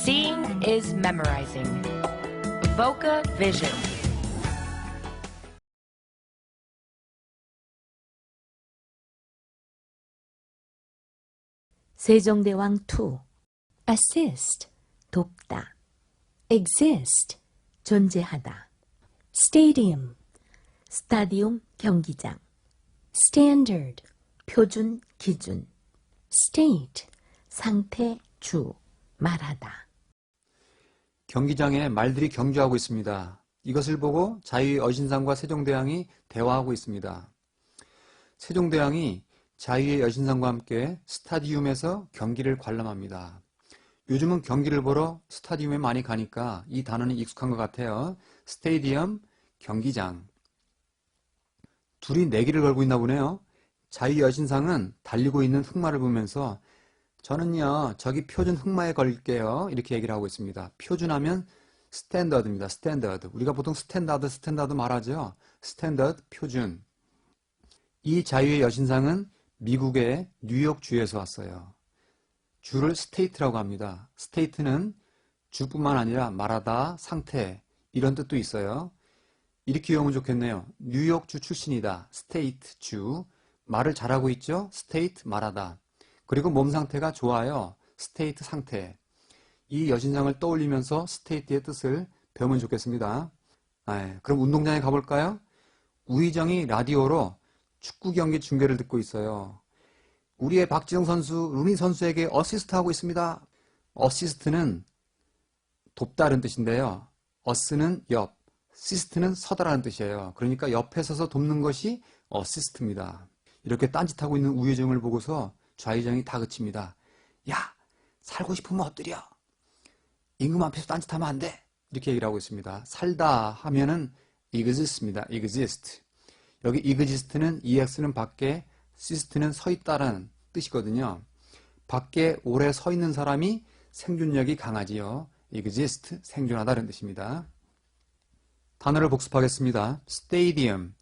Seeing is memorizing. Voca Vision. 세종대왕 2 assist 돕다 exist 존재하다 stadium 스타디움 경기장 standard 표준 기준 state 상태 주 말하다 경기장에 말들이 경주하고 있습니다. 이것을 보고 자유의 여신상과 세종대왕이 대화하고 있습니다. 세종대왕이 자유의 여신상과 함께 스타디움에서 경기를 관람합니다. 요즘은 경기를 보러 스타디움에 많이 가니까 이 단어는 익숙한 것 같아요. 스테디엄, 경기장. 둘이 내기를 걸고 있나 보네요. 자유 여신상은 달리고 있는 흑마를 보면서 저는요, 저기 표준 흑마에 걸릴게요. 이렇게 얘기를 하고 있습니다. 표준하면 스탠더드입니다. 스탠더드. 우리가 보통 스탠다드, 스탠다드 말하죠. 스탠더드, 표준. 이 자유의 여신상은 미국의 뉴욕주에서 왔어요. 주를 스테이트라고 합니다. 스테이트는 주뿐만 아니라 말하다, 상태, 이런 뜻도 있어요. 이렇게 외우면 좋겠네요. 뉴욕주 출신이다. 스테이트, 주. 말을 잘하고 있죠? 스테이트, 말하다. 그리고 몸 상태가 좋아요. 스테이트 상태. 이 여신상을 떠올리면서 스테이트의 뜻을 배우면 좋겠습니다. 아, 그럼 운동장에 가볼까요? 우희정이 라디오로 축구 경기 중계를 듣고 있어요. 우리의 박지성 선수, 루니 선수에게 어시스트 하고 있습니다. 어시스트는 돕다는 뜻인데요. 어스는 옆, 시스트는 서다라는 뜻이에요. 그러니까 옆에 서서 돕는 것이 어시스트입니다. 이렇게 딴짓하고 있는 우혜정을 보고서 좌회정이 다그칩니다. 야, 살고 싶으면 엎드려. 임금 앞에서 딴짓하면 안 돼. 이렇게 얘기를 하고 있습니다. 살다 하면은 exist입니다. exist. 여기 exist는 ex는 밖에, syst는 서 있다라는 뜻이거든요. 밖에 오래 서 있는 사람이 생존력이 강하지요. exist, 생존하다는 뜻입니다. 단어를 복습하겠습니다. stadium,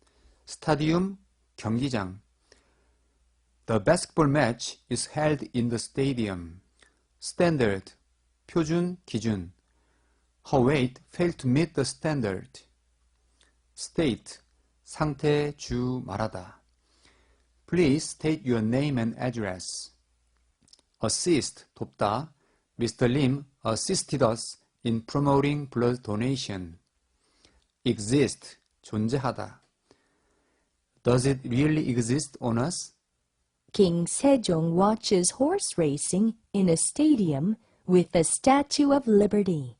스타디움, 경기장. The basketball match is held in the stadium. Standard, 표준, 기준. Her weight failed to meet the standard. State, 상태, 주, 말하다. Please state your name and address. Assist, 돕다. Mr. Lim assisted us in promoting blood donation. Exist, 존재하다. Does it really exist on us? King Sejong watches horse racing in a stadium with the Statue of Liberty.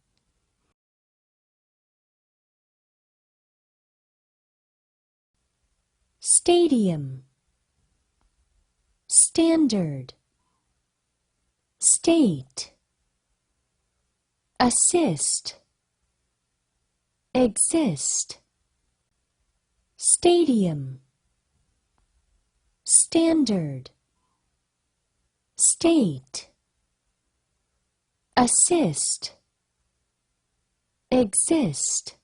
Stadium. Standard. State. Assist. Exist. Stadium Standard. State. Assist. Exist